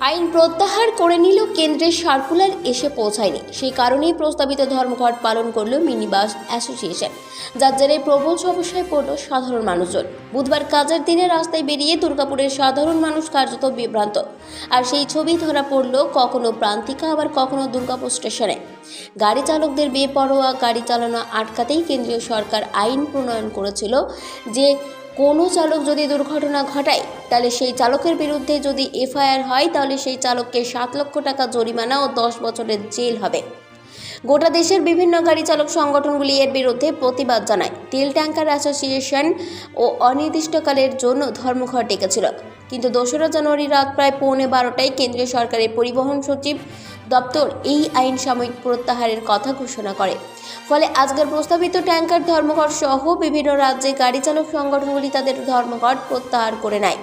আইন প্রত্যাহার করে নিল, কেন্দ্রের সার্কুলার এসে পৌঁছায়নি। সেই কারণেই প্রস্তাবিত ধর্মঘট পালন করল মিনি বাস অ্যাসোসিয়েশন। যার জেরে প্রবল সমস্যায় পড়ল সাধারণ মানুষজন। বুধবার কাজের দিনে রাস্তায় বেরিয়ে দুর্গাপুরের সাধারণ মানুষ কার্যত বিভ্রান্ত। আর সেই ছবি ধরা পড়ল কখনো প্রান্তিকা, আবার কখনো দুর্গাপুর স্টেশনে। গাড়ি চালকদের বেপরোয়া গাড়ি চালানো আটকাতেই কেন্দ্রীয় সরকার আইন প্রণয়ন করেছিল যে কোনো চালক যদি দুর্ঘটনা ঘটায়, তাহলে সেই চালকের বিরুদ্ধে যদি এফআইআর হয়, তাহলে সেই চালককে সাত লক্ষ টাকা জরিমানা ও দশ বছরের জেল হবে। গোটা দেশের বিভিন্ন গাড়ি চালক সংগঠনগুলি এর বিরুদ্ধে প্রতিবাদ জানায়। তেল ট্যাঙ্কার অ্যাসোসিয়েশন ও অনির্দিষ্টকালের জন্য ধর্মঘট ডেকেছিল। কিন্তু দোসরা জানুয়ারি রাত প্রায় পৌনে বারোটায় কেন্দ্রীয় সরকারের পরিবহন সচিব দপ্তর এই আইন সাময়িক প্রত্যাহারের কথা ঘোষণা করে। ফলে আজকের প্রস্তাবিত ট্যাঙ্কার ধর্মঘট সহ বিভিন্ন রাজ্যে গাড়ি চালক সংগঠনগুলি তাদের ধর্মঘট প্রত্যাহার করে নেয়।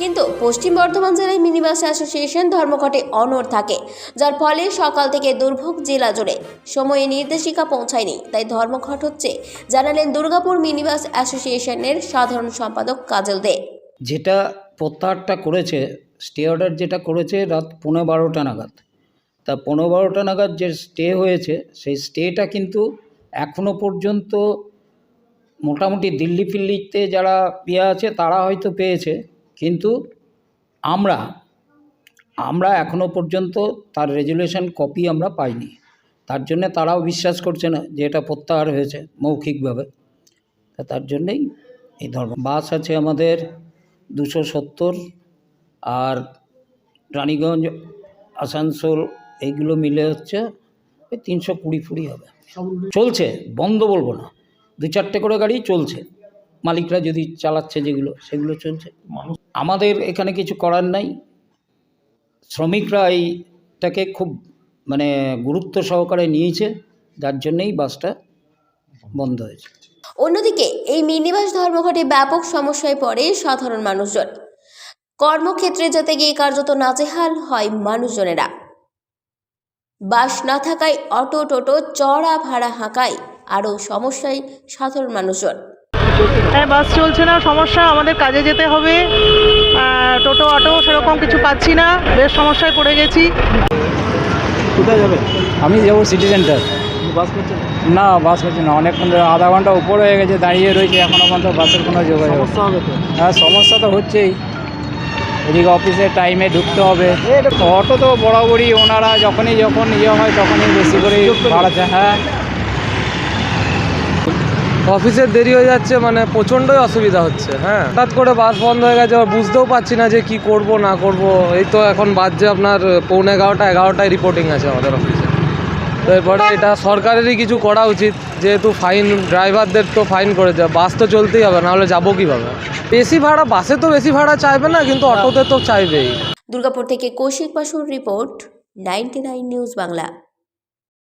কিন্তু পশ্চিম বর্ধমান জেলায় মিনিবাস অ্যাসোসিয়েশন ধর্মঘটে অনড় থাকে, যার ফলে সকাল থেকে দুর্ভোগ জেলা জুড়ে। সময়ে নির্দেশিকা পৌঁছায়নি, তাই ধর্মঘট হচ্ছে, জানালেন দুর্গাপুর মিনিবাস অ্যাসোসিয়েশনের সাধারণ সম্পাদক কাজল দে। যেটা প্রত্যাহারটা করেছে স্টে অর্ডার যেটা করেছে, রাত পনেরো বারোটা নাগাদ। তা পনেরো বারোটা নাগাদ যে স্টে হয়েছে, সেই স্টেটা কিন্তু এখনও পর্যন্ত মোটামুটি দিল্লি ফিল্লিতে যারা পেয়ে আছে, তারা হয়তো পেয়েছে। কিন্তু আমরা আমরা এখনও পর্যন্ত তার রেজুলেশন কপি আমরা পাইনি। তার জন্যে তারাও বিশ্বাস করছে না যে এটা প্রত্যাহার হয়েছে মৌখিকভাবে। তা তার জন্যেই এই ধর্ম। বাস আছে আমাদের দুশো সত্তর আর রানীগঞ্জ, আসানসোল এইগুলো মিলে হচ্ছে ওই তিনশো কুড়ি ফুড়ি হবে। চলছে বন্ধ বলব না। দু চারটে করে গাড়ি চলছে। মালিকরা যদি চালাচ্ছে যেগুলো সেগুলো চলছে। আমাদের এখানে কিছু করার নাই। শ্রমিকরা এইটাকে খুব মানে গুরুত্ব সহকারে নিয়েছে যার জন্যেই বাসটা বন্ধ হয়েছে। অন্যদিকে এই মিনিবাস ধর্মঘটে ব্যাপক সমস্যায় পড়ে সাধারণ মানুষজন। কর্মক্ষেত্রে যেতে গিয়ে কার্যত নাজেহাল হয় মানুষজনেরা। বাস না থাকায় অটো টোটো চড়া ভাড়া হাঁকায় আরও সমস্যায় সাধারণ মানুষজন। হ্যাঁ বাস চলছে না সমস্যা আমাদের কাজে যেতে হবে। টোটো অটো সেরকম কিছু পাচ্ছি না বেশ সমস্যায় পড়ে গেছি। কোথায় যাবে? আমি যাব সিটি সেন্টার বাস করছে? না বাস হচ্ছে না অনেকক্ষণ ধরে আধা ঘণ্টা উপর হয়ে গেছে দাঁড়িয়ে রয়েছে এখনও পর্যন্ত বাসের কোনো যোগাযোগ হ্যাঁ সমস্যা তো হচ্ছেই। এদিকে অফিসের টাইমে ঢুকতে হবে। অটো তো বরাবরই ওনারা যখনই যখন ইয়ে হয় তখনই বেশি করে বাড়াচ্ছে হ্যাঁ। অফিসের দেরি হয়ে যাচ্ছে মানে প্রচণ্ডই অসুবিধা হচ্ছে হ্যাঁ। হঠাৎ করে বাস বন্ধ হয়ে গেছে, আবার বুঝতেও পারছি না যে কি করব, না করব। এই তো এখন বাজছে আপনার পৌনে এগারোটা, এগারোটায় রিপোর্টিং আছে আমাদের অফিসে তো এরপরে এটা সরকারেরই কিছু করা উচিত, যেহেতু ফাইন ড্রাইভারদের তো ফাইন করে দেয় বাস তো চলতেই হবে, নাহলে যাব কীভাবে? বেশি ভাড়া বাসে তো বেশি ভাড়া চাইবে না, কিন্তু অটোতে তো চাইবেই। দুর্গাপুর থেকে কৌশিক বাসুর রিপোর্ট নাইনটি নিউজ বাংলা।